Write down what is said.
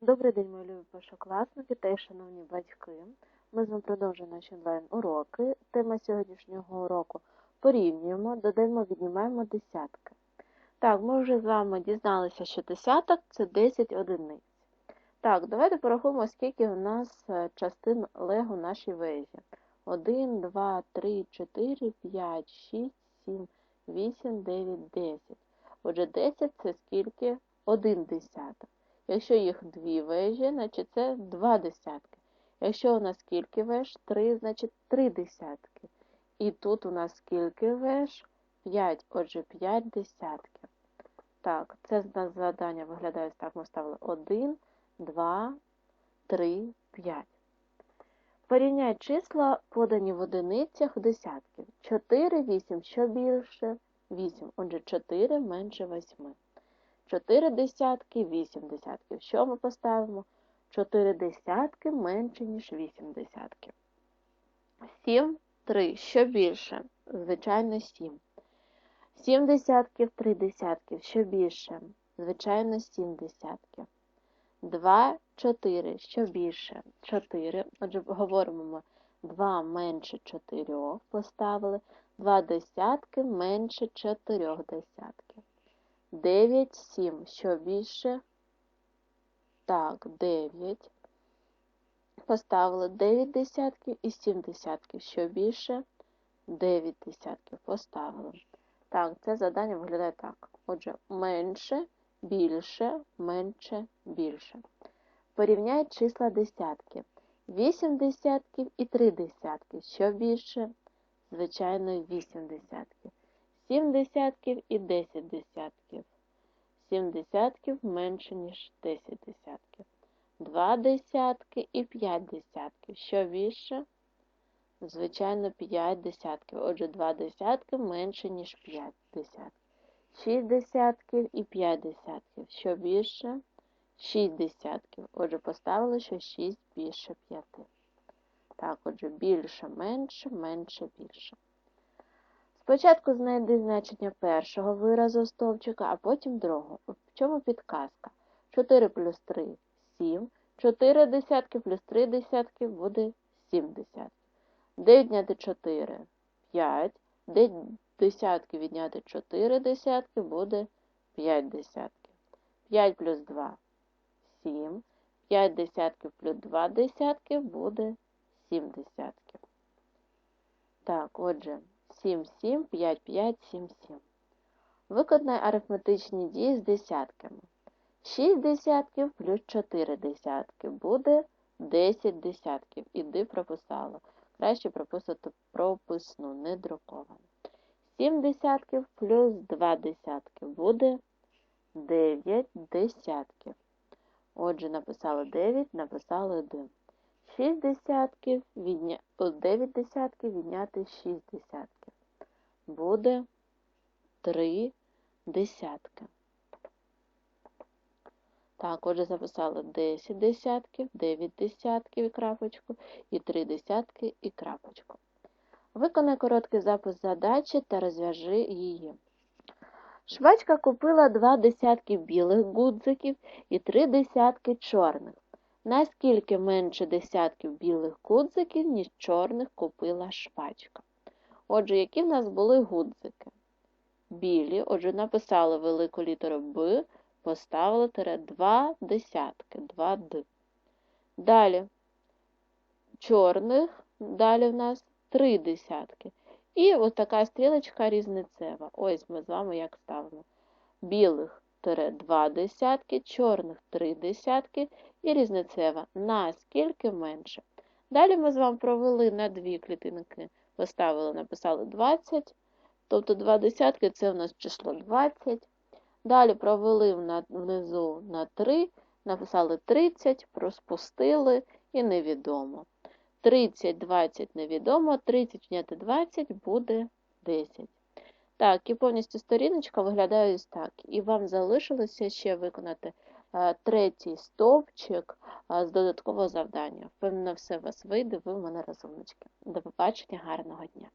Добрий день, мої любі першокласники та шановні батьки. Ми з вами продовжуємо наші онлайн-уроки. Тема сьогоднішнього уроку порівнюємо, додаємо, віднімаємо десятки. Так, ми вже з вами дізналися, що десяток це 10 одиниць. Так, давайте порахуємо, скільки у нас е, частин лего в нашій вежі. 1, 2, 3, 4, 5, 6, 7, 8, 9, 10. Отже, 10 це скільки? 1 десяток. Якщо їх дві вежі, значить це два десятки. Якщо у нас скільки веж? Три, значить три десятки. І тут у нас скільки веж? П'ять, отже, п'ять десятків. Так, це завдання виглядає так. Ми ставили 1, 2, 3, 5. Порівняй числа, подані в одиницях десятків. 4, 8, що більше? 8. Отже, 4 менше 8. 4 десятки, 8 десятків. Що ми поставимо? 4 десятки менше, ніж 8 десятків. 7, 3. Що більше? Звичайно, 7. 7 десятків, 3 десятків. Що більше? Звичайно, 7 десятків. 2, 4. Що більше? 4. Отже, говоримо ми 2 менше 4 поставили. 2 десятки менше 4 десятків. 9, 7. Що більше? Так, 9. Поставили 9 десятків і 7 десятків. Що більше? 9 десятків поставили. Так, це завдання виглядає так. Отже, менше, більше, менше, більше. Порівняй числа десятків. 8 десятків і 3 десятки. Що більше? Звичайно, 8 десятків. 7 десятків і 10 десятків. 7 десятків менше, ніж 10 десятків. 2 десятки і 5 десятків. Що більше? Звичайно, 5 десятків. Отже, 2 десятки менше, ніж 5 десятків. 6 десятків і 5 десятків. Що більше? 6 десятків. Отже, поставили, що 6 більше 5. Так, отже, більше, менше, менше, більше. Спочатку знайди значення першого виразу стовпчика, а потім другого. В чому підказка? 4 плюс 3 7. 4 десятки плюс 3 десятки буде 7 десятків. 9 відняти 4 5. 9 десятки відняти 4 десятки буде 5 десятків. 5 плюс 2 7. 5 десятків плюс 2 десятки буде 7 десятків. Так, отже. 7, 7, 5, 5, 7, 7. Виконай арифметичні дії з десятками. 6 десятків плюс 4 десятки буде 10 десятків. Іди прописала. Краще прописати прописну, не друковану. 7 десятків плюс 2 десятки буде 9 десятків. Отже, написали 9, написали 1. 6 десятків, відня... 9 десятків відняти 6 десятків. Буде 3 десятки. Так, отже, записали 10 десятків, 9 десятків і крапочку, і 3 десятки і крапочку. Виконай короткий запис задачі та розв'яжи її. Швачка купила 2 десятки білих гудзиків і 3 десятки чорних. Наскільки менше десятків білих гудзиків, ніж чорних купила швачка. Отже, які в нас були гудзики? Білі, отже, написали велику літеру Б, поставили тире 2 десятки, 2 Д. Далі чорних, далі в нас 3 десятки. І ось така стрілочка різницева. Ось ми з вами як ставимо. Білих тире 2 десятки, чорних 3 десятки і різницева наскільки менше. Далі ми з вами провели на дві клітинки, поставили, написали 20, тобто 2 десятки це у нас число 20. Далі провели внизу на 3, написали 30, розпустили і невідомо. 30, 20 невідомо, 30 відняти 20 буде 10. Так, і повністю сторіночка виглядає ось так. І вам залишилося ще виконати третій стовпчик з додаткового завдання. Впевнено, все вас вийде, ви в мене розумнички. До побачення, гарного дня!